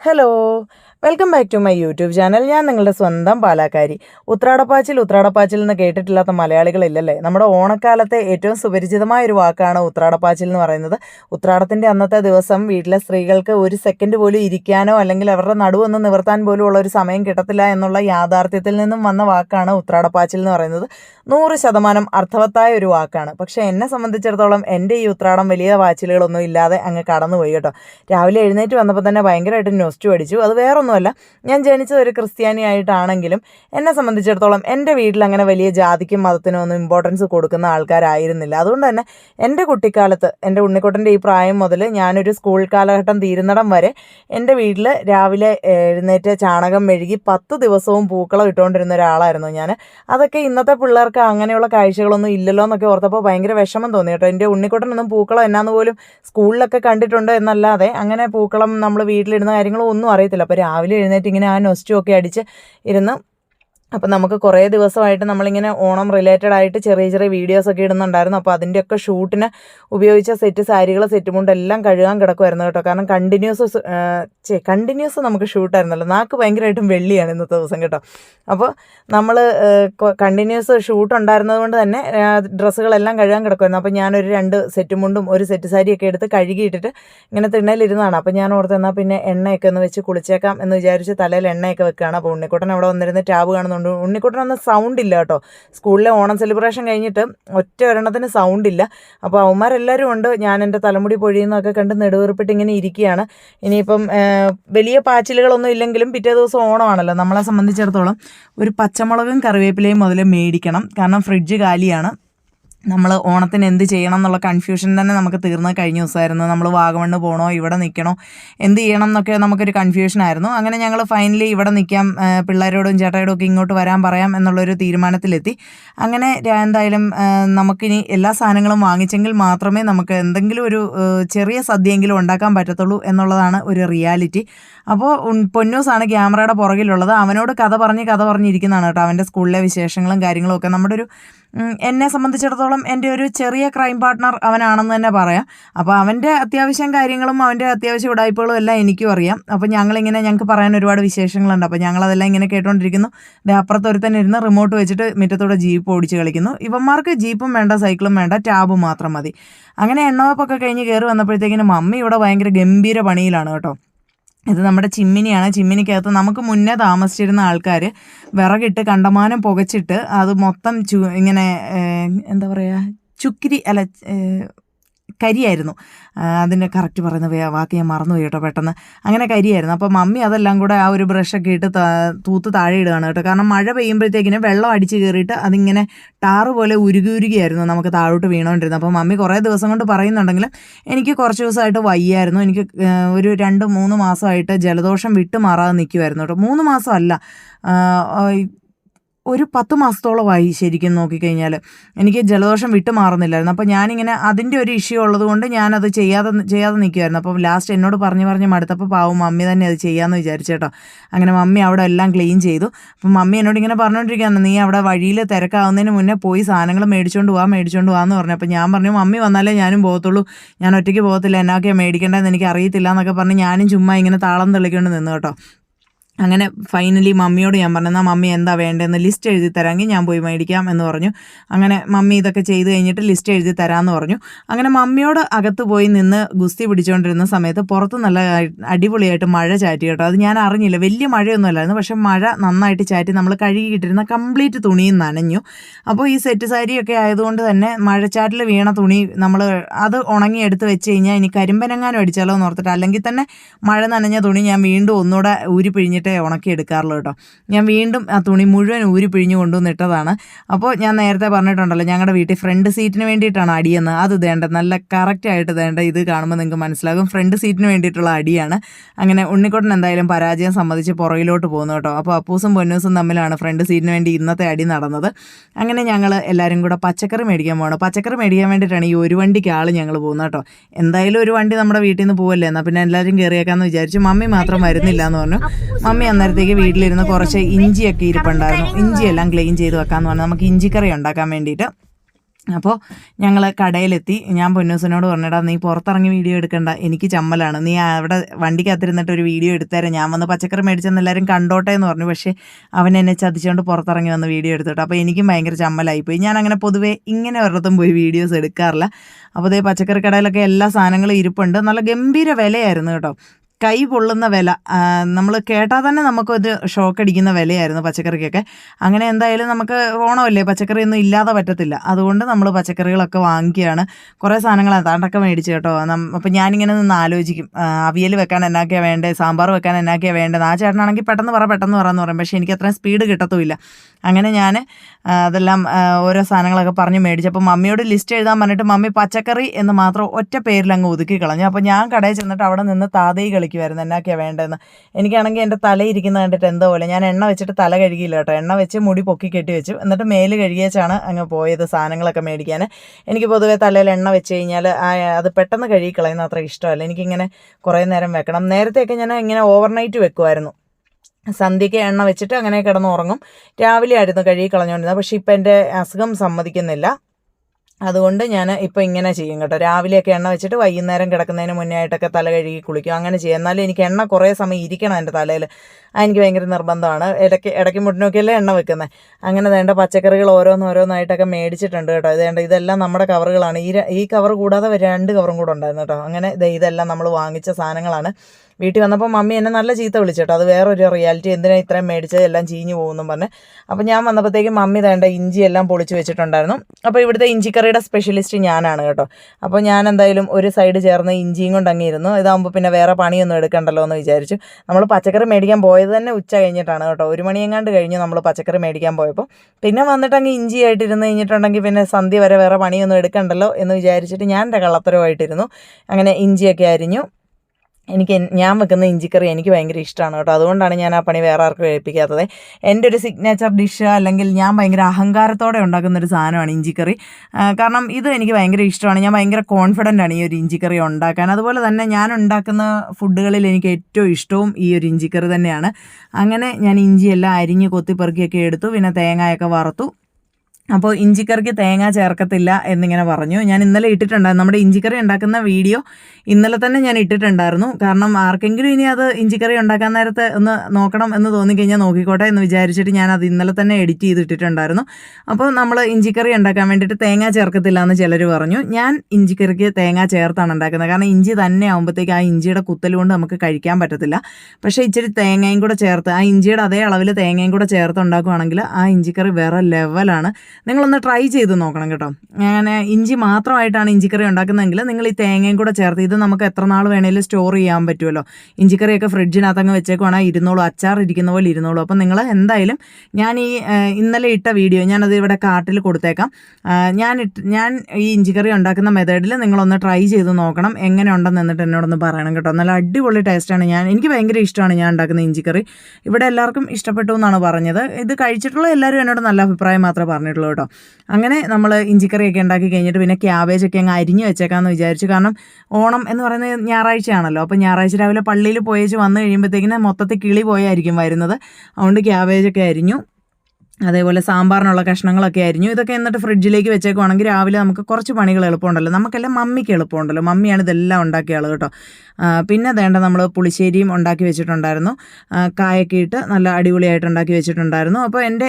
Hello welcome back to my YouTube channel ഞാൻ നിങ്ങളുടെ സ്വന്തം പാലാക്കാരി. ഉത്രാടപ്പാച്ചിൽ ഉത്രാടപ്പാച്ചിൽ എന്ന് കേട്ടിട്ടില്ലാത്ത മലയാളികളില്ലല്ലേ? നമ്മുടെ ഓണക്കാലത്തെ ഏറ്റവും സുപരിചിതമായ ഒരു വാക്കാണ് ഉത്രാടപ്പാച്ചിൽ എന്ന് പറയുന്നത്. ഉത്രാടത്തിന്റെ അന്നത്തെ ദിവസം വീട്ടിലെ സ്ത്രീകൾക്ക് ഒരു സെക്കൻഡ് പോലും ഇരിക്കാനോ അല്ലെങ്കിൽ അവരുടെ നടുവൊന്ന് നിവർത്താൻ പോലും ഉള്ള ഒരു സമയം കിട്ടത്തില്ല എന്നുള്ള യാഥാർത്ഥ്യത്തിൽ നിന്നും വന്ന വാക്കാണ് ഉത്രാടപ്പാച്ചിൽ എന്ന് പറയുന്നത്. നൂറ് ശതമാനം അർത്ഥവത്തായ ഒരു വാക്കാണ്. പക്ഷേ എന്നെ സംബന്ധിച്ചിടത്തോളം എന്റെ ഈ ഉത്രാടം വലിയ വാച്ചിലുകളൊന്നും ഇല്ലാതെ അങ്ങ് കടന്നുപോയി കേട്ടോ. രാവിലെ എഴുന്നേറ്റ് വന്നപ്പോൾ തന്നെ ഭയങ്കരമായിട്ട് നൊസ്റ്റു പഠിച്ചു അത് വേറൊന്നുമല്ല. ഞാൻ ജനിച്ചത് ഒരു ക്രിസ്ത്യാനി ആയിട്ടാണെങ്കിലും എന്നെ സംബന്ധിച്ചിടത്തോളം എന്റെ വീട്ടിൽ അങ്ങനെ വലിയ ജാതിക്കും മതത്തിനും ഒന്നും ഇമ്പോർട്ടൻസ് കൊടുക്കുന്ന ആൾക്കാരായിരുന്നില്ല. അതുകൊണ്ട് തന്നെ എന്റെ കുട്ടിക്കാലത്ത് എന്റെ ഉണ്ണിക്കുട്ടന്റെ ഈ പ്രായം മുതൽ ഞാനൊരു സ്കൂൾ കാലഘട്ടം തീരുന്നിടം വരെ എന്റെ വീട്ടിൽ രാവിലെ എഴുന്നേറ്റ് ചാണകം മെഴുകി പത്ത് ദിവസവും പൂക്കളം ഇട്ടുകൊണ്ടിരുന്ന ഒരാളായിരുന്നു ഞാൻ. അതൊക്കെ ഇന്നത്തെ പിള്ളേർക്ക് അങ്ങനെയുള്ള കാഴ്ചകളൊന്നും ഇല്ലല്ലോ എന്നൊക്കെ ഓർത്തപ്പോൾ ഭയങ്കര വിഷമം തോന്നി കേട്ടോ. എന്റെ ഉണ്ണിക്കുട്ടനൊന്നും പൂക്കളം എന്നാന്ന് പോലും സ്കൂളിലൊക്കെ കണ്ടിട്ടുണ്ട് എന്നല്ലാതെ അങ്ങനെ പൂക്കളം നമ്മൾ വീട്ടിലിടുന്ന കാര്യങ്ങളും ഒന്നും അറിയത്തില്ല. അപ്പോൾ രാവിലെ എഴുന്നേറ്റ് ഇങ്ങനെ ആ നൊസ്റ്റുമൊക്കെ അടിച്ച് ഇരുന്ന് അപ്പം നമുക്ക് കുറേ ദിവസമായിട്ട് നമ്മളിങ്ങനെ ഓണം റിലേറ്റഡ് ആയിട്ട് ചെറിയ ചെറിയ വീഡിയോസ് ഒക്കെ ഇടുന്നുണ്ടായിരുന്നു. അപ്പോൾ അതിന്റെയൊക്കെ ഷൂട്ടിന് ഉപയോഗിച്ച സെറ്റ് സാരികൾ സെറ്റ് മുണ്ട് എല്ലാം കഴുകാൻ കിടക്കുമായിരുന്നു കേട്ടോ. കാരണം കണ്ടിന്യൂസ് ചേ കണ്ടിന്യൂസ് നമുക്ക് ഷൂട്ടായിരുന്നല്ലോ നാക്ക് ഭയങ്കരമായിട്ടും വെള്ളിയാണ് ഇന്നത്തെ ദിവസം കേട്ടോ. അപ്പോൾ നമ്മൾ കണ്ടിന്യൂസ് ഷൂട്ട് ഉണ്ടായിരുന്നത് കൊണ്ട് തന്നെ ഡ്രസ്സുകളെല്ലാം കഴുകാൻ കിടക്കുമായിരുന്നു അപ്പോൾ ഞാനൊരു രണ്ട് സെറ്റ് മുണ്ടും ഒരു സെറ്റ് സാരിയൊക്കെ എടുത്ത് കഴുകിയിട്ടിട്ട് ഇങ്ങനെ തിണ്ണയിലിരുന്നതാണ്. അപ്പോൾ ഞാൻ ഓർത്ത് എന്നാൽ പിന്നെ എണ്ണയൊക്കെ ഒന്ന് വെച്ച് കുളിച്ചേക്കാം എന്ന് വിചാരിച്ച് തലയിൽ എണ്ണയൊക്കെ വെക്കുകയാണ്. അപ്പോൾ ഉണ്ണിക്കുട്ടൻ അവിടെ വന്നിരുന്ന് ടാബ് കാണുന്നുണ്ട്. ഉണ്ണിക്കുട്ടനൊന്നും സൗണ്ട് ഇല്ല കേട്ടോ. സ്കൂളിലെ ഓണം സെലിബ്രേഷൻ കഴിഞ്ഞിട്ട് ഒറ്റ ഒരെണ്ണത്തിന് സൗണ്ട് ഇല്ല അപ്പോൾ അവന്മാരെല്ലാവരും ഉണ്ട്. ഞാൻ എന്റെ തലമുടി പൊഴിയുന്നൊക്കെ കണ്ട് നെടുവീർപ്പിട്ട് ഇങ്ങനെ ഇരിക്കുകയാണ്. ഇനിയിപ്പം വലിയ പാച്ചിലുകളൊന്നും ഇല്ലെങ്കിലും പിറ്റേ ദിവസം ഓണമാണല്ലോ. നമ്മളെ സംബന്ധിച്ചിടത്തോളം ഒരു പച്ചമുളകും കറിവേപ്പിലയും മുതൽ മേടിക്കണം. കാരണം ഫ്രിഡ്ജ് കാലിയാണ്. നമ്മൾ ഓണത്തിന് എന്ത് ചെയ്യണം എന്നുള്ള കൺഫ്യൂഷൻ തന്നെ നമുക്ക് തീർന്ന് കഴിഞ്ഞ ദിവസമായിരുന്നു. നമ്മൾ വാഗമണ് പോകണോ ഇവിടെ നിൽക്കണോ എന്ത് ചെയ്യണം എന്നൊക്കെ നമുക്കൊരു കൺഫ്യൂഷൻ ആയിരുന്നു. അങ്ങനെ ഞങ്ങൾ ഫൈനലി ഇവിടെ നിൽക്കാം പിള്ളേരോടും ചേട്ടായോടും ഒക്കെ ഇങ്ങോട്ട് വരാൻ പറയാം എന്നുള്ളൊരു തീരുമാനത്തിലെത്തി. അങ്ങനെ എന്തായാലും നമുക്കിനി എല്ലാ സാധനങ്ങളും വാങ്ങിച്ചെങ്കിൽ മാത്രമേ നമുക്ക് എന്തെങ്കിലും ഒരു ചെറിയ സദ്യയെങ്കിലും ഉണ്ടാക്കാൻ പറ്റത്തുള്ളൂ എന്നുള്ളതാണ് ഒരു റിയാലിറ്റി അപ്പോൾ പൊന്നൂസാണ് ക്യാമറയുടെ പുറകിലുള്ളത്. അവനോട് കഥ പറഞ്ഞ് കഥ പറഞ്ഞിരിക്കുന്നതാണ് കേട്ടോ അവന്റെ സ്കൂളിലെ വിശേഷങ്ങളും കാര്യങ്ങളും ഒക്കെ. നമ്മുടെ ഒരു എന്നെ സംബന്ധിച്ചിടത്തോളം എന്റെ ഒരു ചെറിയ ക്രൈം പാർട്ട്ണർ അവനാണെന്ന് തന്നെ പറയാം. അപ്പോൾ അവന്റെ അത്യാവശ്യം കാര്യങ്ങളും അവന്റെ അത്യാവശ്യം ഉടായ്പകളും എല്ലാം എനിക്കും അറിയാം. അപ്പോൾ ഞങ്ങളിങ്ങനെ ഞങ്ങൾക്ക് പറയാൻ ഒരുപാട് വിശേഷങ്ങളുണ്ട്. അപ്പോൾ ഞങ്ങളതെല്ലാം ഇങ്ങനെ കേട്ടുകൊണ്ടിരിക്കുന്നു ദേ അപ്പുറത്ത് ഒരുത്തൻ ഇരുന്ന് റിമോട്ട് വെച്ചിട്ട് മുറ്റത്തൂടെ ജീപ്പ് ഓടിച്ച് കളിക്കുന്നു. ഇവന്മാർക്ക് ജീപ്പും വേണ്ട സൈക്കിളും വേണ്ട ടാബും മാത്രം മതി. അങ്ങനെ എണ്ണവപ്പൊക്കെ കഴിഞ്ഞ് കയറി വന്നപ്പോഴത്തേക്കിനും മമ്മി ഇവിടെ ഭയങ്കര ഗംഭീര പണിയിലാണ് കേട്ടോ. ഇത് നമ്മുടെ ചിമ്മിനിയാണ്. ചിമ്മിനിക്കകത്ത് നമുക്ക് മുന്നേ താമസിച്ചിരുന്ന ആൾക്കാർ വിറകിട്ട് കണ്ടമാനം പുകച്ചിട്ട് അത് മൊത്തം ചു ഇങ്ങനെ എന്താ പറയുക ചുക്കിരി അല്ല കരിയായിരുന്നു. അതിന്റെ കറക്റ്റ് പറയുന്ന വാക്ക് ഞാൻ മറന്നുപോയി കേട്ടോ പെട്ടെന്ന്. അങ്ങനെ കരിയായിരുന്നു. അപ്പോൾ മമ്മി അതെല്ലാം കൂടെ ആ ഒരു ബ്രഷൊക്കെ ഇട്ട് തൂത്ത് താഴെ ഇടുകയാണ് കേട്ടോ. കാരണം മഴ പെയ്യുമ്പോഴത്തേക്കിന് വെള്ളം അടിച്ച് കയറിയിട്ട് അതിങ്ങനെ ടാറ് പോലെ ഉരുകി ഉരുകിയായിരുന്നു നമുക്ക് താഴോട്ട് വീണോണ്ടിരുന്നത്. അപ്പോൾ മമ്മി കുറേ ദിവസം കൊണ്ട് പറയുന്നുണ്ടെങ്കിൽ എനിക്ക് കുറച്ച് ദിവസമായിട്ട് വയ്യായിരുന്നു. എനിക്ക് ഒരു രണ്ട് മൂന്ന് മാസമായിട്ട് ജലദോഷം വിട്ടു മാറാതെ നിൽക്കുമായിരുന്നു കേട്ടോ. മൂന്ന് മാസമല്ല. ഒരു പത്ത് മാസത്തോളമായി ശരിക്കും നോക്കിക്കഴിഞ്ഞാൽ എനിക്ക് ജലദോഷം വിട്ടു മാറുന്നില്ലായിരുന്നു. അപ്പോൾ ഞാനിങ്ങനെ അതിന്റെ ഒരു ഇഷ്യൂ ഉള്ളതുകൊണ്ട് ഞാനത് ചെയ്യാതെ ചെയ്യാതെ നിൽക്കുമായിരുന്നു അപ്പോൾ ലാസ്റ്റ് എന്നോട് പറഞ്ഞു പറഞ്ഞ് മടുത്തപ്പോൾ പാവം മമ്മി തന്നെ അത് ചെയ്യാമെന്ന് വിചാരിച്ചേട്ടോ അങ്ങനെ മമ്മി അവിടെ എല്ലാം ക്ലീൻ ചെയ്തു. അപ്പം മമ്മി എന്നോട് ഇങ്ങനെ പറഞ്ഞുകൊണ്ടിരിക്കുകയാണ് നീ അവിടെ വഴിയിൽ തിരക്കാവുന്നതിന് മുന്നേ പോയി സാധനങ്ങൾ മേടിച്ചുകൊണ്ട് പോവാ മേടിച്ചുകൊണ്ട് പോകാമെന്ന് പറഞ്ഞു അപ്പോൾ ഞാൻ പറഞ്ഞു മമ്മി വന്നാലേ ഞാനും പോകത്തുള്ളൂ. ഞാൻ ഒറ്റയ്ക്ക് പോകത്തില്ല. എന്നൊക്കെയാണ് മേടിക്കേണ്ടതെന്ന് എനിക്ക് അറിയത്തില്ല എന്നൊക്കെ പറഞ്ഞ് ഞാനും ചുമ്മാ ഇങ്ങനെ താളം തെളിക്കൊണ്ട് നിന്നു കേട്ടോ. അങ്ങനെ ഫൈനലി മമ്മിയോട് ഞാൻ പറഞ്ഞു എന്നാൽ മമ്മി എന്താ വേണ്ടതെന്ന് ലിസ്റ്റ് എഴുതി തരാമെങ്കിൽ ഞാൻ പോയി മേടിക്കാം എന്ന് പറഞ്ഞു. അങ്ങനെ മമ്മി ഇതൊക്കെ ചെയ്ത് കഴിഞ്ഞിട്ട് ലിസ്റ്റ് എഴുതി തരാമെന്ന് പറഞ്ഞു. അങ്ങനെ മമ്മിയോട് അകത്ത് പോയി നിന്ന് ഗുസ്തി പിടിച്ചുകൊണ്ടിരുന്ന സമയത്ത് പുറത്ത് നല്ല അടിപൊളിയായിട്ട് മഴ ചാറ്റി കേട്ടോ. അത് ഞാൻ അറിഞ്ഞില്ല. വലിയ മഴയൊന്നും അല്ലായിരുന്നു പക്ഷെ മഴ നന്നായിട്ട് ചാറ്റി നമ്മൾ കഴുകിയിട്ടിരുന്ന കംപ്ലീറ്റ് തുണിയും നനഞ്ഞു. അപ്പോൾ ഈ സെറ്റ് സാരിയൊക്കെ ആയതുകൊണ്ട് തന്നെ മഴച്ചാറ്റിൽ വീണ തുണി നമ്മൾ അത് ഉണങ്ങി എടുത്ത് വെച്ച് കഴിഞ്ഞാൽ ഇനി കരിമ്പനങ്ങാനും അടിച്ചാലോ എന്ന് ഓർത്തിട്ട് അല്ലെങ്കിൽ തന്നെ മഴ നനഞ്ഞ തുണി ഞാൻ വീണ്ടും ഒന്നുകൂടെ ഊരി പിഴിഞ്ഞിട്ടേ ഉണക്കി എടുക്കാറുള്ളൂ കേട്ടോ. ഞാൻ വീണ്ടും ആ തുണി മുഴുവൻ ഊരി പിഴിഞ്ഞു കൊണ്ടുവന്നിട്ടതാണ്. അപ്പോൾ ഞാൻ നേരത്തെ പറഞ്ഞിട്ടുണ്ടല്ലോ ഞങ്ങളുടെ വീട്ടിൽ ഫ്രണ്ട് സീറ്റിന് വേണ്ടിയിട്ടാണ് അടിയെന്ന്. അത് വേണ്ട നല്ല കറക്റ്റായിട്ട് വേണ്ട ഇത് കാണുമ്പോൾ നിങ്ങൾക്ക് മനസ്സിലാകും. ഫ്രണ്ട് സീറ്റിന് വേണ്ടിയിട്ടുള്ള അടിയാണ്. അങ്ങനെ ഉണ്ണിക്കോട്ടൻ എന്തായാലും പരാജയം സമ്മതിച്ച് പുറകിലോട്ട് പോകുന്നു കേട്ടോ. അപ്പോൾ അപ്പൂസും പൊന്നൂസും തമ്മിലാണ് ഫ്രണ്ട് സീറ്റിന് വേണ്ടി ഇന്നത്തെ അടി നടന്നത്. അങ്ങനെ ഞങ്ങൾ എല്ലാവരും കൂടെ പച്ചക്കറി മേടിക്കാൻ പോകണം പച്ചക്കറി മേടിക്കാൻ വേണ്ടിയിട്ടാണ് ഈ ഒരു വണ്ടിക്ക് ആൾ ഞങ്ങൾ പോകുന്നത് കേട്ടോ. എന്തായാലും ഒരു വണ്ടി നമ്മുടെ വീട്ടിൽ നിന്ന് പോവല്ലേ? എന്നാൽ പിന്നെ എല്ലാവരും കയറിയേക്കാമെന്ന് വിചാരിച്ചു മമ്മി മാത്രം വരുന്നില്ല എന്ന് പറഞ്ഞു. മമ്മി അന്നേരത്തേക്ക് വീട്ടിലിരുന്ന് കുറച്ച് ഇഞ്ചിയൊക്കെ ഇരിപ്പുണ്ടായിരുന്നു. ഇഞ്ചിയെല്ലാം ക്ലീൻ ചെയ്ത് വെക്കാമെന്ന് പറഞ്ഞു നമുക്ക് ഇഞ്ചിക്കറി ഉണ്ടാക്കാൻ വേണ്ടിയിട്ട്. അപ്പോൾ ഞങ്ങൾ കടയിലെത്തി. ഞാൻ പൊന്നൂസിനോട് പറഞ്ഞിടാ നീ പുറത്തിറങ്ങി വീഡിയോ എടുക്കണ്ട. എനിക്ക് ചമ്മലാണ്. നീ അവിടെ വണ്ടിക്കകത്തിരുന്നിട്ട് ഒരു വീഡിയോ എടുത്തേരാം. ഞാൻ വന്ന് പച്ചക്കറി മേടിച്ചെന്ന് എല്ലാവരും കണ്ടോട്ടെ എന്ന് പറഞ്ഞു. പക്ഷേ അവൻ എന്നെ ചതിച്ചുകൊണ്ട് പുറത്തിറങ്ങി വന്ന് വീഡിയോ എടുത്തിട്ട്. അപ്പോൾ എനിക്കും ഭയങ്കര ചമ്മലായിപ്പോയി. ഞാൻ അങ്ങനെ പൊതുവേ ഇങ്ങനെ ഒരിടത്തും പോയി വീഡിയോസ് എടുക്കാറില്ല. അപ്പോൾ അതേ പച്ചക്കറി കടയിലൊക്കെ എല്ലാ സാധനങ്ങളും ഇരിപ്പുണ്ട്. നല്ല ഗംഭീര വിലയായിരുന്നു കേട്ടോ. കൈ പൊള്ളുന്ന വില നമ്മൾ കേട്ടാൽ തന്നെ നമുക്കൊരു ഷോക്ക് അടിക്കുന്ന വിലയായിരുന്നു പച്ചക്കറിക്കൊക്കെ. അങ്ങനെ എന്തായാലും നമുക്ക് ഓണമല്ലേ? പച്ചക്കറി ഒന്നും ഇല്ലാതെ പറ്റത്തില്ല. അതുകൊണ്ട് നമ്മൾ പച്ചക്കറികളൊക്കെ വാങ്ങിക്കുകയാണ്. കുറേ സാധനങ്ങൾ അതാണ്ടൊക്കെ മേടിച്ച് കേട്ടോ. അപ്പം ഞാനിങ്ങനെ നിന്ന് ആലോചിക്കും. അവിയൽ വെക്കാൻ എന്നാക്കിയാണ് വേണ്ടത് സാമ്പാർ വെക്കാൻ എന്നാക്കിയാണ് വേണ്ടത് ആ ചേട്ടനാണെങ്കിൽ പെട്ടെന്ന് പറ പെട്ടെന്ന് പറയാന്ന് പറയും. പക്ഷേ എനിക്ക് അത്രയും സ്പീഡ് കിട്ടത്തുമില്ല. അങ്ങനെ ഞാൻ അതെല്ലാം ഓരോ സാധനങ്ങളൊക്കെ പറഞ്ഞ് മേടിച്ചപ്പോൾ മമ്മിയോട് ലിസ്റ്റ് എഴുതാൻ പറഞ്ഞിട്ട് മമ്മി പച്ചക്കറി എന്ന് മാത്രം ഒറ്റ പേരിൽ അങ്ങ് ഒതുക്കി കളഞ്ഞു. അപ്പോൾ ഞാൻ കടയിൽ ചെന്നിട്ട് അവിടെ നിന്ന് താതയി കളിക്കുമായിരുന്നു എന്നാക്കിയാണ് വേണ്ടതെന്ന്? എനിക്കാണെങ്കിൽ എന്റെ തലയിരിക്കുന്ന കണ്ടിട്ട് എന്തോ പോലെ ഞാൻ എണ്ണ വെച്ചിട്ട് തല കഴുകിയില്ല കേട്ടോ. എണ്ണ വെച്ച് മുടി പൊക്കി കെട്ടി വെച്ചു. എന്നിട്ട് മേൽ കഴുകിയേച്ചാണ് അങ്ങ് പോയത് സാധനങ്ങളൊക്കെ മേടിക്കാൻ. എനിക്ക് പൊതുവേ തലയിൽ എണ്ണ വെച്ച് കഴിഞ്ഞാൽ അത് പെട്ടെന്ന് കഴുകി കളയുന്ന അത്ര ഇഷ്ടമല്ല. എനിക്കിങ്ങനെ കുറേ നേരം വെക്കണം. നേരത്തെയൊക്കെ ഞാൻ ഇങ്ങനെ ഓവർനൈറ്റ് വെക്കുമായിരുന്നു സന്ധ്യയ്ക്ക് എണ്ണ വെച്ചിട്ട് അങ്ങനെ കിടന്ന് ഉറങ്ങും രാവിലെ ആയിരുന്നു കഴുകി കളഞ്ഞുകൊണ്ടിരുന്നത് പക്ഷേ ഇപ്പം എന്റെ അസുഖം സമ്മതിക്കുന്നില്ല. അതുകൊണ്ട് ഞാൻ ഇപ്പോൾ ഇങ്ങനെ ചെയ്യും കേട്ടോ. രാവിലെയൊക്കെ എണ്ണ വെച്ചിട്ട് വൈകുന്നേരം കിടക്കുന്നതിന് മുന്നേ ആയിട്ടൊക്കെ തല കഴുകി കുളിക്കും. അങ്ങനെ ചെയ്യും. എന്നാലും എനിക്ക് എണ്ണ കുറേ സമയം ഇരിക്കണം എന്റെ തലയിൽ എനിക്ക് ഭയങ്കര നിർബന്ധമാണ്. ഇടയ്ക്ക് ഇടയ്ക്ക് മുട്ടിനൊക്കെയല്ലേ എണ്ണ വെക്കുന്നത് അങ്ങനെ വേണ്ട പച്ചക്കറികൾ ഓരോന്നോരോന്നായിട്ടൊക്കെ മേടിച്ചിട്ടുണ്ട് കേട്ടോ. ഇത് ഇതെല്ലാം നമ്മുടെ കവറുകളാണ്. ഈ ഈ കവർ കൂടാതെ രണ്ട് കവറും കൂടെ ഉണ്ടായിരുന്നു കേട്ടോ. അങ്ങനെ ഇതെല്ലാം നമ്മൾ വാങ്ങിച്ച സാധനങ്ങളാണ്. വീട്ടിൽ വന്നപ്പോൾ മമ്മി എന്നെ നല്ല ചീത്ത വിളിച്ചിട്ടോ അത് വേറൊരു റിയാലിറ്റി എന്തിനാണ് ഇത്രയും മേടിച്ചത്? എല്ലാം ചീഞ്ഞു പോകുന്നു പറഞ്ഞ്. അപ്പോൾ ഞാൻ വന്നപ്പോഴത്തേക്കും മമ്മി തേണ്ട ഇഞ്ചി എല്ലാം പൊളിച്ച് വെച്ചിട്ടുണ്ടായിരുന്നു. അപ്പോൾ ഇവിടുത്തെ ഇഞ്ചിക്കറിയുടെ സ്പെഷ്യലിസ്റ്റ് ഞാനാണ് കേട്ടോ. അപ്പോൾ ഞാൻ എന്തായാലും ഒരു സൈഡ് ചേർന്ന് ഇഞ്ചിയും കൊണ്ട് അങ്ങിരുന്നു ഇതാകുമ്പോൾ പിന്നെ വേറെ പണിയൊന്നും എടുക്കണ്ടല്ലോ എന്ന് വിചാരിച്ചു. നമ്മൾ പച്ചക്കറി മേടിക്കാൻ പോയത് തന്നെ ഉച്ച കഴിഞ്ഞിട്ടാണ് കേട്ടോ. ഒരു മണിയെങ്ങാണ്ട് കഴിഞ്ഞ് നമ്മൾ പച്ചക്കറി മേടിക്കാൻ പോയപ്പോൾ പിന്നെ വന്നിട്ട് അങ്ങ് ഇഞ്ചി ആയിട്ടിരുന്ന് കഴിഞ്ഞിട്ടുണ്ടെങ്കിൽ പിന്നെ സന്ധ്യ വരെ വേറെ പണിയൊന്നും എടുക്കണ്ടല്ലോ എന്ന് വിചാരിച്ചിട്ട് ഞാൻ എന്റെ കള്ളത്തരമായിട്ടിരുന്നു അങ്ങനെ ഇഞ്ചിയൊക്കെ അരിഞ്ഞു. എനിക്ക് ഞാൻ വെക്കുന്ന ഇഞ്ചിക്കറി എനിക്ക് ഭയങ്കര ഇഷ്ടമാണ് കേട്ടോ. അതുകൊണ്ടാണ് ഞാൻ ആ പണി വേറെ ആർക്കും ഏൽപ്പിക്കാത്തത്. എന്റെ ഒരു സിഗ്നേച്ചർ ഡിഷ് അല്ലെങ്കിൽ ഞാൻ ഭയങ്കര അഹങ്കാരത്തോടെ ഉണ്ടാക്കുന്ന ഒരു സാധനമാണ് ഇഞ്ചിക്കറി. കാരണം ഇത് എനിക്ക് ഭയങ്കര ഇഷ്ടമാണ്. ഞാൻ ഭയങ്കര കോൺഫിഡന്റ് ആണ് ഈ ഒരു ഇഞ്ചിക്കറി ഉണ്ടാക്കാൻ. അതുപോലെ തന്നെ ഞാൻ ഉണ്ടാക്കുന്ന ഫുഡുകളിൽ എനിക്ക് ഏറ്റവും ഇഷ്ടവും ഈ ഒരു ഇഞ്ചിക്കറി തന്നെയാണ്. അങ്ങനെ ഞാൻ ഇഞ്ചിയെല്ലാം അരിഞ്ഞ് കൊത്തിപ്പെറുക്കിയൊക്കെ എടുത്തു. പിന്നെ തേങ്ങയൊക്കെ വറുത്തു. അപ്പോൾ ഇഞ്ചിക്കറിക്ക് തേങ്ങ ചേർക്കത്തില്ല എന്നിങ്ങനെ പറഞ്ഞു. ഞാൻ ഇന്നലെ ഇട്ടിട്ടുണ്ടായിരുന്നു. നമ്മുടെ ഇഞ്ചിക്കറി ഉണ്ടാക്കുന്ന വീഡിയോ ഇന്നലെ തന്നെ ഞാൻ ഇട്ടിട്ടുണ്ടായിരുന്നു. കാരണം ആർക്കെങ്കിലും ഇനി അത് ഇഞ്ചിക്കറി ഉണ്ടാക്കാൻ നേരത്തെ ഒന്ന് നോക്കണം എന്ന് തോന്നിക്കഴിഞ്ഞാൽ നോക്കിക്കോട്ടെ എന്ന് വിചാരിച്ചിട്ട് ഞാൻ അത് ഇന്നലെ തന്നെ എഡിറ്റ് ചെയ്ത് ഇട്ടിട്ടുണ്ടായിരുന്നു അപ്പോൾ നമ്മൾ ഇഞ്ചിക്കറി ഉണ്ടാക്കാൻ വേണ്ടിയിട്ട് തേങ്ങ ചേർക്കത്തില്ല എന്ന് ചിലർ പറഞ്ഞു. ഞാൻ ഇഞ്ചിക്കറിക്ക് തേങ്ങ ചേർത്താണ് ഉണ്ടാക്കുന്നത്. കാരണം ഇഞ്ചി തന്നെ ആകുമ്പോഴത്തേക്ക് ആ ഇഞ്ചിയുടെ കുത്തൽ കൊണ്ട് നമുക്ക് കഴിക്കാൻ പറ്റത്തില്ല. പക്ഷേ ഇച്ചിരി തേങ്ങയും കൂടെ ചേർത്ത് ആ ഇഞ്ചിയുടെ അതേ അളവിൽ തേങ്ങയും കൂടെ ചേർത്ത് ഉണ്ടാക്കുകയാണെങ്കിൽ ആ ഇഞ്ചിക്കറി വേറെ ലെവലാണ് നിങ്ങളൊന്ന് ട്രൈ ചെയ്ത് നോക്കണം കേട്ടോ. അങ്ങനെ ഇഞ്ചി മാത്രമായിട്ടാണ് ഇഞ്ചിക്കറി ഉണ്ടാക്കുന്നതെങ്കിൽ നിങ്ങൾ ഈ തേങ്ങയും കൂടെ ചേർത്ത് ഇത് നമുക്ക് എത്ര നാൾ വേണേലും സ്റ്റോർ ചെയ്യാൻ പറ്റുമല്ലോ ഇഞ്ചിക്കറിയൊക്കെ ഫ്രിഡ്ജിനകത്ത് അങ്ങ് വെച്ചേക്കുവാണെങ്കിൽ ഇരുന്നോളൂ. അച്ചാർ ഇരിക്കുന്ന പോലെ ഇരുന്നോളൂ. അപ്പം നിങ്ങൾ എന്തായാലും ഞാൻ ഈ ഇന്നലെ ഇട്ട വീഡിയോ ഞാനത് ഇവിടെ കാട്ടിൽ കൊടുത്തേക്കാം. ഞാൻ ഞാൻ ഈ ഇഞ്ചിക്കറി ഉണ്ടാക്കുന്ന മെത്തേഡിൽ നിങ്ങളൊന്ന് ട്രൈ ചെയ്ത് നോക്കണം. എങ്ങനെ ഉണ്ടെന്ന് എന്നിട്ട് എന്നോടൊന്ന് പറയണം കേട്ടോ. നല്ല അടിപൊളി ടേസ്റ്റാണ് ഞാൻ എനിക്ക് ഭയങ്കര ഇഷ്ടമാണ് ഞാൻ ഉണ്ടാക്കുന്ന ഇഞ്ചിക്കറി. ഇവിടെ എല്ലാവർക്കും ഇഷ്ടപ്പെട്ടു എന്നാണ് പറഞ്ഞത്. ഇത് കഴിച്ചിട്ടുള്ള എല്ലാവരും എന്നോട് നല്ല അഭിപ്രായം മാത്രമേ പറഞ്ഞിട്ടുള്ളൂ കേട്ടോ. അങ്ങനെ നമ്മൾ ഇഞ്ചിക്കറിയൊക്കെ ഉണ്ടാക്കി കഴിഞ്ഞിട്ട് പിന്നെ ക്യാബേജ് ഒക്കെ അങ്ങ് അരിഞ്ഞു വെച്ചേക്കാമെന്ന് വിചാരിച്ചു. കാരണം ഓണം എന്ന് പറയുന്നത് ഞായറാഴ്ചയാണല്ലോ. അപ്പോൾ ഞായറാഴ്ച രാവിലെ പള്ളിയിൽ പോയേച്ച് വന്നു കഴിയുമ്പോഴത്തേക്കിന് മൊത്തത്തിൽ കിളി പോയായിരിക്കും വരുന്നത്. അതുകൊണ്ട് ക്യാബേജൊക്കെ അരിഞ്ഞു. അതേപോലെ സാമ്പാറിനുള്ള കഷ്ണങ്ങളൊക്കെ അരിഞ്ഞു. ഇതൊക്കെ എന്നിട്ട് ഫ്രിഡ്ജിലേക്ക് വെച്ചേക്കുവാണെങ്കിൽ രാവിലെ നമുക്ക് കുറച്ച് പണികൾ എളുപ്പമുണ്ടല്ലോ. നമുക്കെല്ലാം മമ്മിക്ക് എളുപ്പമുണ്ടല്ലോ. മമ്മിയാണ് ഇതെല്ലാം ഉണ്ടാക്കിയ ആൾ കേട്ടോ. പിന്നെ വേണ്ട നമ്മൾ പുളിശ്ശേരിയും ഉണ്ടാക്കി വെച്ചിട്ടുണ്ടായിരുന്നു. കായൊക്കെ ഇട്ട് നല്ല അടിപൊളിയായിട്ട് ഉണ്ടാക്കി വെച്ചിട്ടുണ്ടായിരുന്നു. അപ്പോൾ എന്റെ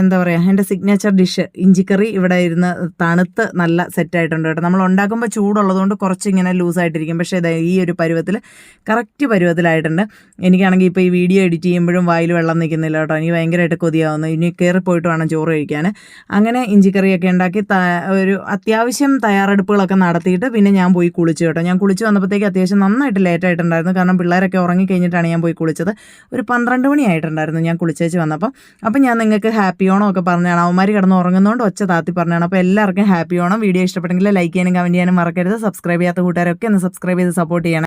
എന്താ പറയുക എന്റെ സിഗ്നേച്ചർ ഡിഷ് ഇഞ്ചിക്കറി ഇവിടെ ഇരുന്ന് തണുത്ത് നല്ല സെറ്റായിട്ടുണ്ട് കേട്ടോ. നമ്മൾ ഉണ്ടാക്കുമ്പോൾ ചൂടുള്ളതുകൊണ്ട് കുറച്ച് ഇങ്ങനെ ലൂസായിട്ടിരിക്കും. പക്ഷേ ഇത് ഈ ഒരു പരുവത്തിൽ കറക്റ്റ് പരുവത്തിലായിട്ടുണ്ട്. എനിക്കാണെങ്കിൽ ഇപ്പോൾ ഈ വീഡിയോ എഡിറ്റ് ചെയ്യുമ്പോഴും വായിൽ വെള്ളം നിൽക്കുന്നില്ല കേട്ടോ. എനിക്ക് ഭയങ്കരമായിട്ട് കൊതിയാവുന്നു. ഇനി കയറിപ്പോയിട്ട് വേണം ചോറ് കഴിക്കാൻ. അങ്ങനെ ഇഞ്ചിക്കറിയൊക്കെ ഉണ്ടാക്കി ഒരു അത്യാവശ്യം തയ്യാറെടുപ്പുകളൊക്കെ നടത്തിയിട്ട് പിന്നെ ഞാൻ പോയി കുളിച്ചു കേട്ടോ. ഞാൻ കുളിച്ച് വന്നപ്പോഴത്തേക്ക് അത്യാവശ്യം നന്നായിട്ട് ലേറ്റ് ആയിട്ടുണ്ടായിരുന്നു. കാരണം പിള്ളേരൊക്കെ ഉറങ്ങി കഴിഞ്ഞിട്ടാണ് ഞാൻ പോയി കുളിച്ചത്. ഒരു പന്ത്രണ്ട് മണി ആയിട്ടുണ്ടായിരുന്നു ഞാൻ കുളിച്ചേച്ച് വന്നപ്പോൾ അപ്പം ഞാൻ നിങ്ങൾക്ക് ഹാപ്പി ഓണം ഒക്കെ പറഞ്ഞാണ്. അവന്മാർ കിടന്ന് ഉറങ്ങുന്നതുകൊണ്ട് ഒച്ച താത്തി പറഞ്ഞാണ്. അപ്പോൾ എല്ലാവർക്കും ഹാപ്പി ഓണം. വീഡിയോ ഇഷ്ടപ്പെട്ടെങ്കിൽ ലൈക്ക് ചെയ്യാനും കമന്റ് ചെയ്യാനും മറക്കരുത്. സബ്സ്ക്രൈബ് ചെയ്യാത്ത കൂട്ടുകാരൊക്കെ ഒന്ന് സബ്സ്ക്രൈബ് ചെയ്ത് സപ്പോർട്ട് ചെയ്യണം.